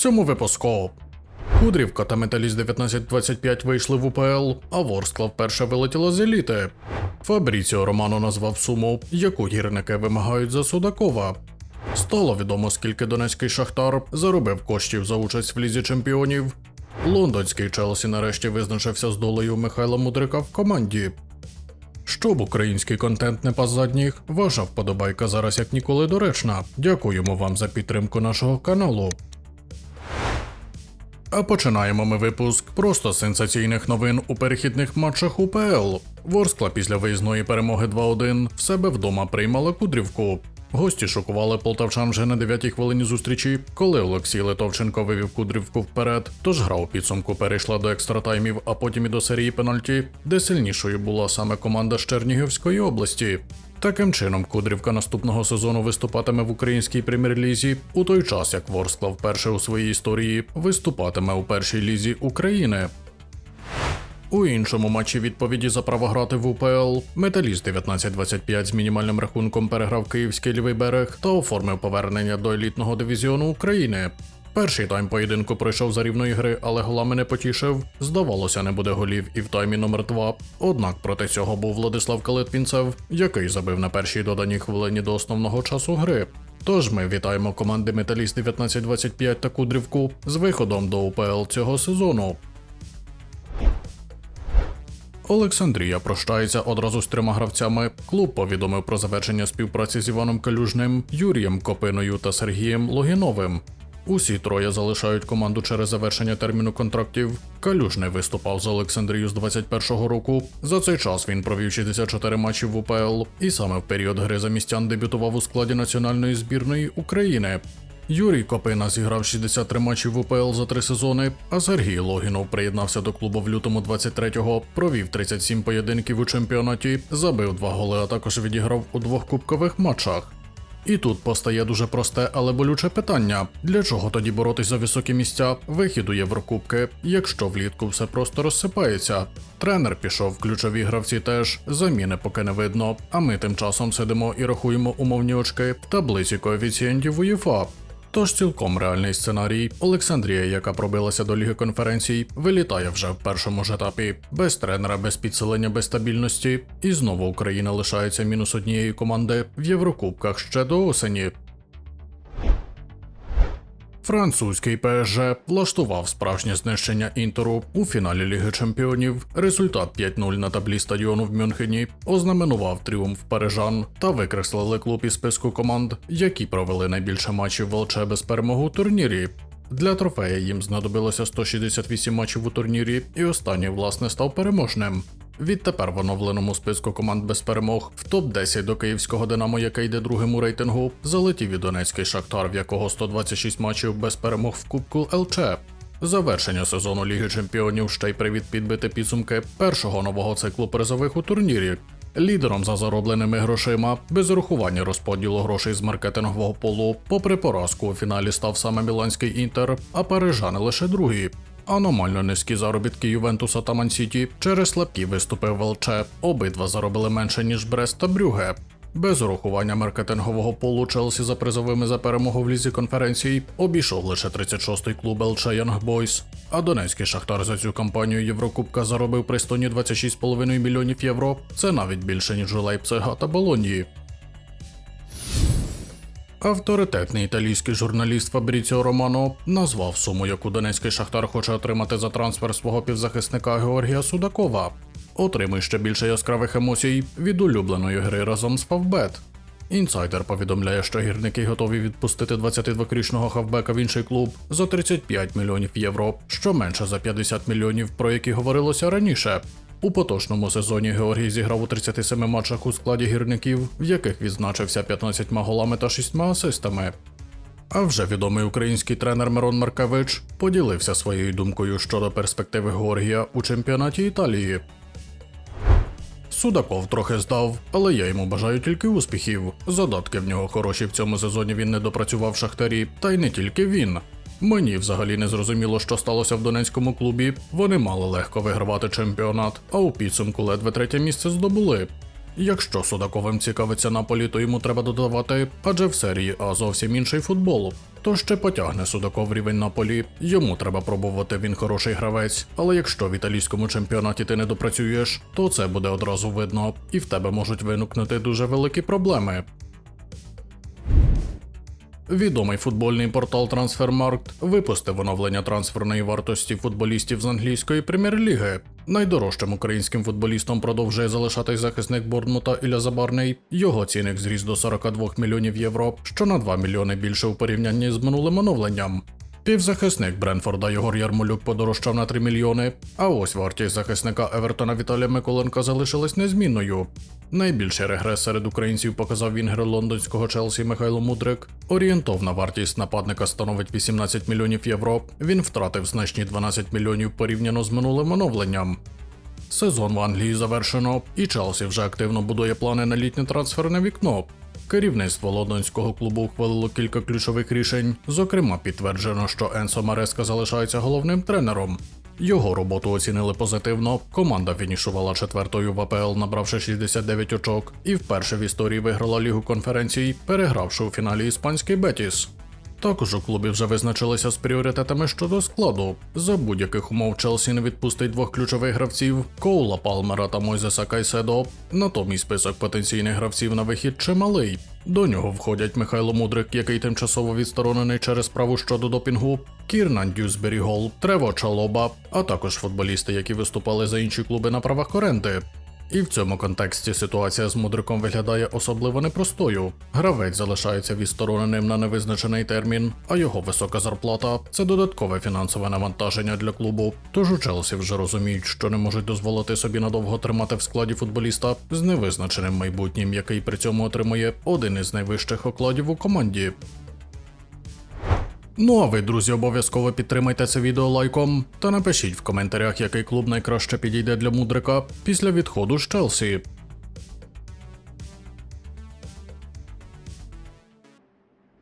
цьому випуску. Кудрівка та Металіст 1925 вийшли в УПЛ, а Ворскла вперше вилетіла з еліти. Фабріціо Романо назвав суму, яку гірники вимагають за Судакова. Стало відомо, скільки донецький Шахтар заробив коштів за участь в лізі чемпіонів. Лондонський Челсі нарешті визначився з долею Михайла Мудрика в команді. Щоб український контент не пас задніх, ваша вподобайка зараз як ніколи доречна. Дякуємо вам за підтримку нашого каналу. А починаємо ми випуск просто сенсаційних новин у перехідних матчах УПЛ. Ворскла після виїзної перемоги 2-1 в себе вдома приймала Кудрівку. Гості шокували полтавчан вже на 9-й хвилині зустрічі, коли Олексій Литовченко вивів Кудрівку вперед, тож гра у підсумку перейшла до екстратаймів, а потім і до серії пенальті, де сильнішою була саме команда з Чернігівської області. Таким чином, Кудрівка наступного сезону виступатиме в українській прем'єр-лізі, у той час як Ворскла вперше у своїй історії виступатиме у першій лізі України. У іншому матчі відповіді за право грати в УПЛ Металіст 19-25 з мінімальним рахунком переграв Київський лівий берег та оформив повернення до елітного дивізіону України. Перший тайм поєдинку пройшов за рівної гри, але голами не потішив. Здавалося, не буде голів і в таймі номер 2 Однак проти цього був Владислав Калитвінцев, який забив на першій доданій хвилині до основного часу гри. Тож ми вітаємо команди Металіст 1925 та Кудрівку з виходом до УПЛ цього сезону. Олександрія прощається одразу з трьома гравцями. Клуб повідомив про завершення співпраці з Іваном Калюжним, Юрієм Копиною та Сергієм Логіновим. Усі троє залишають команду через завершення терміну контрактів. Калюжний виступав з Олександрією з 21-го року. За цей час він провів 64 матчі в УПЛ, і саме в період гри за містян дебютував у складі національної збірної України. Юрій Копина зіграв 63 матчі в УПЛ за три сезони, а Сергій Логінов приєднався до клубу в лютому 23-го, провів 37 поєдинків у чемпіонаті, забив два голи, а також відіграв у двох кубкових матчах. І тут постає дуже просте, але болюче питання: для чого тоді боротись за високі місця, вихід у Єврокубки, якщо влітку все просто розсипається? Тренер пішов, ключові гравці теж, заміни поки не видно. А ми тим часом сидимо і рахуємо умовні очки в таблиці коефіцієнтів УЄФА. Тож цілком реальний сценарій. Олександрія, яка пробилася до Ліги конференцій, вилітає вже в першому ж етапі, без тренера, без підсилення, без стабільності. І знову Україна лишається мінус однієї команди в Єврокубках ще до осені. Французький ПСЖ влаштував справжнє знищення інтеру у фіналі Ліги Чемпіонів. Результат 5-0 на таблі стадіону в Мюнхені ознаменував тріумф парижан та викреслили клуб із списку команд, які провели найбільше матчів в ЛЧ без перемоги у турнірі. Для трофея їм знадобилося 168 матчів у турнірі, і останній, власне, став переможним. Відтепер в оновленому списку команд без перемог в топ-10 до київського Динамо, яке йде другим у рейтингу, залетів і Донецький Шахтар, в якого 126 матчів без перемог в Кубку ЛЧ. Завершення сезону Ліги Чемпіонів ще й привід підбити підсумки першого нового циклу призових у турнірі. Лідером за заробленими грошима, без урахування розподілу грошей з маркетингового полу, попри поразку у фіналі став саме Міланський інтер, а парижани лише другі. Аномально низькі заробітки Ювентуса та Мансіті через слабкі виступи в ЛЧ. Обидва заробили менше ніж Брест та Брюге. Без урахування маркетингового полу Челсі за призовими за перемогу в лізі конференцій обійшов лише 36-й клуб ЛЧ Young Boys, а Донецький Шахтар за цю кампанію Єврокубка заробив пристойні 26,5 мільйонів євро. Це навіть більше ніж у Лейпцига та Болонії. Авторитетний італійський журналіст Фабріціо Романо назвав суму, яку Донецький Шахтар хоче отримати за трансфер свого півзахисника Георгія Судакова. Отримуй ще більше яскравих емоцій від улюбленої гри разом з Фавбет. Інсайдер повідомляє, що гірники готові відпустити 22-річного хавбека в інший клуб за 35 мільйонів євро, що менше за 50 мільйонів, про які говорилося раніше. У поточному сезоні Георгій зіграв у 37 матчах у складі гірників, в яких відзначився 15 голами та 6 асистами. А вже відомий український тренер Мирон Маркевич поділився своєю думкою щодо перспективи Георгія у чемпіонаті Італії. Судаков трохи здав, але я йому бажаю тільки успіхів. Задатки в нього хороші в цьому сезоні він не допрацював в шахтарі, та й не тільки він. Мені взагалі не зрозуміло, що сталося в донецькому клубі. Вони мали легко вигравати чемпіонат, а у підсумку ледве третє місце здобули. Якщо Судаковим цікавиться Наполі, то йому треба додавати, адже в серії А зовсім інший футбол. То ще потягне Судаков рівень Наполі, йому треба пробувати, він хороший гравець. Але якщо в італійському чемпіонаті ти не допрацюєш, то це буде одразу видно, і в тебе можуть виникнути дуже великі проблеми. Відомий футбольний портал Transfermarkt випустив оновлення трансферної вартості футболістів з англійської прем'єр-ліги. Найдорожчим українським футболістом продовжує залишатись захисник Борнмута Ілля Забарний. Його цінник зріс до 42 мільйонів євро, що на 2 мільйони більше у порівнянні з минулим оновленням. Півзахисник Бренфорда Єгор Ярмолюк подорожчав на 3 мільйони, а ось вартість захисника Евертона Віталія Миколенка залишилась незмінною. Найбільший регрес серед українців показав вінгер лондонського Челсі Михайло Мудрик. Орієнтовна вартість нападника становить 18 мільйонів євро. Він втратив значні 12 мільйонів порівняно з минулим оновленням. Сезон в Англії завершено, і Челсі вже активно будує плани на літнє трансферне вікно. Керівництво лондонського клубу ухвалило кілька ключових рішень. Зокрема, підтверджено, що Енсо Мареска залишається головним тренером. Його роботу оцінили позитивно. Команда фінішувала четвертою в АПЛ, набравши 69 очок, і вперше в історії виграла лігу конференцій, перегравши у фіналі іспанський Бетіс. Також у клубі вже визначилися з пріоритетами щодо складу. За будь-яких умов Челсі не відпустить двох ключових гравців Коула Палмера та Мойзеса Кайседо. Натомість список потенційних гравців на вихід чималий. До нього входять Михайло Мудрик, який тимчасово відсторонений через справу щодо допінгу, Кірнан Дюсбері Гол, Трево Чалоба, а також футболісти, які виступали за інші клуби на правах оренди. І в цьому контексті ситуація з мудриком виглядає особливо непростою. Гравець залишається відстороненим на невизначений термін, а його висока зарплата це додаткове фінансове навантаження для клубу. Тож у Челсі вже розуміють, що не можуть дозволити собі надовго тримати в складі футболіста з невизначеним майбутнім, який при цьому отримує один із найвищих окладів у команді. Ну а ви, друзі, обов'язково підтримайте це відео лайком та напишіть в коментарях, який клуб найкраще підійде для мудрика після відходу з Челсі.